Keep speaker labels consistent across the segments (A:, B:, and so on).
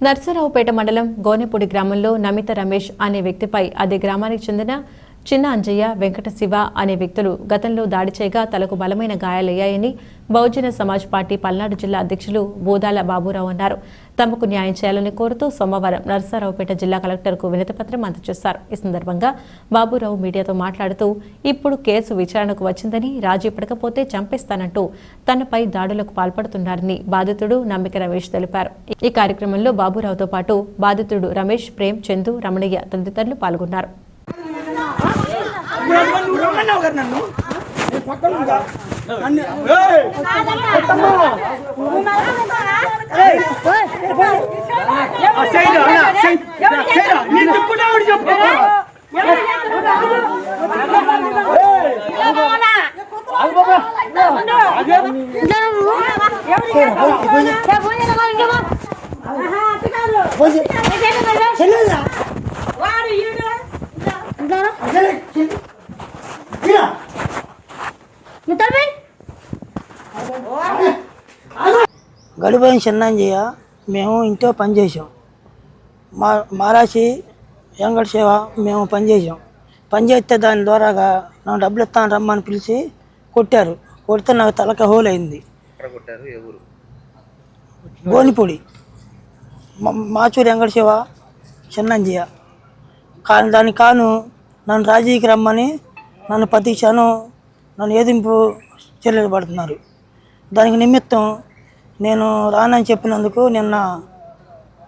A: నర్సరావుపేట మండలం గోనెపూడి గ్రామంలో నమిత రమేష్ అనే వ్యక్తిపై అదే గ్రామానికి చెందిన చిన్న అంజయ్య వెంకట శివ అనే వ్యక్తులు గతంలో దాడి చేయగా తలకు బలమైన గాయాలయ్యాయని బహుజన సమాజ్ పార్టీ పల్నాడు జిల్లా అధ్యక్షులు బోదాల బాబురావు అన్నారు. తమకు న్యాయం చేయాలని కోరుతూ సోమవారం నరసారావుపేట జిల్లా కలెక్టర్కు వినతిపత్రం అందజేశారు. ఈ సందర్భంగా బాబురావు మీడియాతో మాట్లాడుతూ ఇప్పుడు కేసు విచారణకు వచ్చిందని రాజీ పడకపోతే చంపేస్తానంటూ తనపై దాడులకు పాల్పడుతున్నారని బాధితుడు నమ్మిక రమేష్ తెలిపారు. ఈ కార్యక్రమంలో బాబురావుతో పాటు బాధితుడు రమేష్ ప్రేమ్ చందు రమణయ్య తదితరులు పాల్గొన్నారు.
B: నువ్వు రమ్మన్నావు కదా నన్ను? నేను పక్కన ఉందా? నన్ను ఆ
C: గడిపోయిన చిన్నంజయ్య మేము ఇంట్లో పనిచేసాం మా మారాసి వెంకట సేవ మేము పనిచేసాం పనిచేస్తే దాని ద్వారాగా నాకు డబ్బులు ఇస్తాను రమ్మని పిలిచి కొట్టారు. కొడితే నాకు తలక హోల్ అయింది. గోనిపొడి మా- మాచూరి వెంకట శివ చిన్నంజయ్య. కానీ దానికి కాను నన్ను రాజీకి రమ్మని నన్ను ప్రతి క్షణం నన్ను ఏదింపు చర్యలు పడుతున్నారు. దానికి నిమిత్తం నేను రానని చెప్పినందుకు నిన్న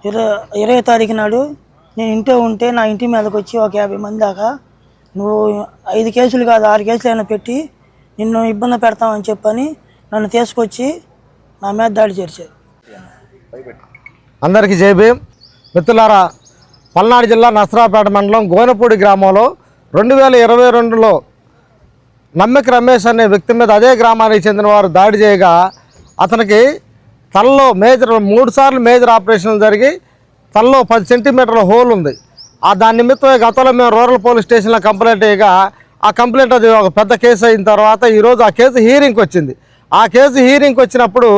C: ఇరవై ఇరవై తారీఖు నాడు నేను ఇంట్లో ఉంటే నా ఇంటి మీదకి వచ్చి ఒక యాభై మంది దాకా నువ్వు ఐదు కేసులు కాదు ఆరు కేసులు అయినా పెట్టి నిన్ను ఇబ్బంది పెడతామని చెప్పని నన్ను తీసుకొచ్చి నా మీద దాడి చేర్చారు
D: అందరికీ జై భీమ్. మిత్రులారా పల్నాడు జిల్లా నసరాపేట మండలం గోనపూడి గ్రామంలో రెండు వేల ఇరవై రెండులో నమ్మిక రమేష్ అనే వ్యక్తి మీద అదే గ్రామానికి చెందిన వారు దాడి చేయగా అతనికి తలలో మేజర్ మూడు సార్లు మేజర్ ఆపరేషన్లు జరిగి తలలో పది సెంటీమీటర్ల హోల్ ఉంది. ఆ దాని నిమిత్తమే గతంలో మేము రూరల్ పోలీస్ స్టేషన్లో కంప్లైంట్ అయ్యగా ఆ కంప్లైంట్ అది ఒక పెద్ద కేసు అయిన తర్వాత ఈరోజు ఆ కేసు హీరింగ్కి వచ్చింది. ఆ కేసు హీరింగ్కి వచ్చినప్పుడు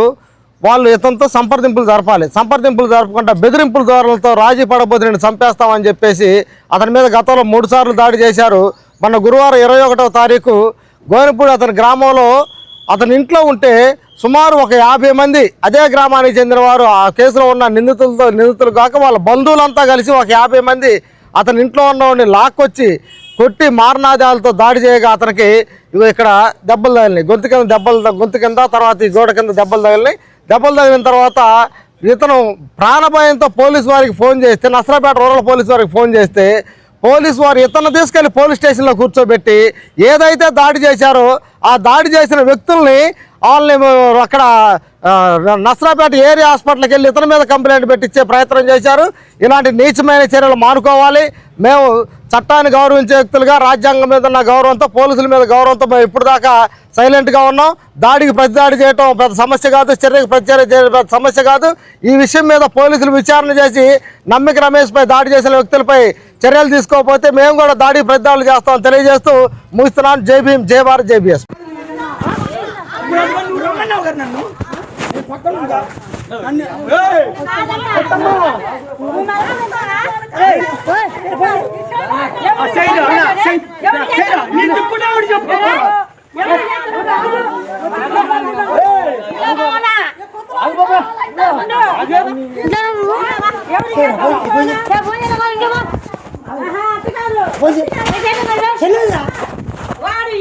D: వాళ్ళు ఇతనితో సంప్రదింపులు జరపాలి. సంప్రదింపులు జరపకుండా బెదిరింపుల ద్వారాలతో రాజీ పడబోతు నేను చంపేస్తామని చెప్పేసి అతని మీద గతంలో మూడు సార్లు దాడి చేశారు. మొన్న గురువారం ఇరవై ఒకటవ తారీఖు గోనపూడి అతని గ్రామంలో అతని ఇంట్లో ఉంటే సుమారు ఒక యాభై మంది అదే గ్రామానికి చెందిన వారు ఆ కేసులో ఉన్న నిందితులతో నిందితులు కాక వాళ్ళ బంధువులంతా కలిసి ఒక యాభై మంది అతని ఇంట్లో ఉన్నవాడిని లాక్కొచ్చి కొట్టి మారణాదాలతో దాడి చేయగా అతనికి ఇవి ఇక్కడ దెబ్బలు తగిలినాయి. గొంతు కింద దెబ్బలు గొంతు కింద తర్వాత ఈ గోడ కింద దెబ్బలు తగిలినాయి. దెబ్బలు తగిలిన తర్వాత ఇతను ప్రాణభయంతో పోలీసు వారికి ఫోన్ చేస్తే నసరాపేట రూరల్ పోలీసు వారికి ఫోన్ చేస్తే పోలీసు వారు ఇతను తీసుకెళ్ళి పోలీస్ స్టేషన్లో కూర్చోబెట్టి ఏదైతే దాడి చేశారో ఆ దాడి చేసిన వ్యక్తుల్ని వాళ్ళని అక్కడ ఆ, నసరాపేట ఏరియా హాస్పిటల్కి వెళ్ళి ఇతని మీద కంప్లైంట్ పెట్టించే ప్రయత్నం చేశారు. ఇలాంటి నీచమైన చర్యలు మానుకోవాలి. మేము చట్టాన్ని గౌరవించే వ్యక్తులుగా రాజ్యాంగం మీద ఉన్న గౌరవంతో పోలీసుల మీద గౌరవంతో మేము ఇప్పుడు దాకా సైలెంట్గా ఉన్నాం దాడికి ప్రతిదాడి చేయటం పెద్ద సమస్య కాదు చర్యకు ప్రతిచర్య చేయడం పెద్ద సమస్య కాదు ఈ విషయం మీద పోలీసులు విచారణ చేసి నమ్మిక రమేష్పై దాడి చేసిన వ్యక్తులపై చర్యలు తీసుకోకపోతే మేము కూడా దాడికి ప్రతిదాడులు చేస్తాం తెలియజేస్తూ ముగిస్తున్నాను జై భీమ్ జై భారత్ జై బిఎస్
B: నన్ను నేను పక్కన ఉందా? నన్ను ఆ సైడ్ అన్న, సైడ్, సైడ్, నీ తిప్పుకున్నావాడు చెప్పు.
E: వాడు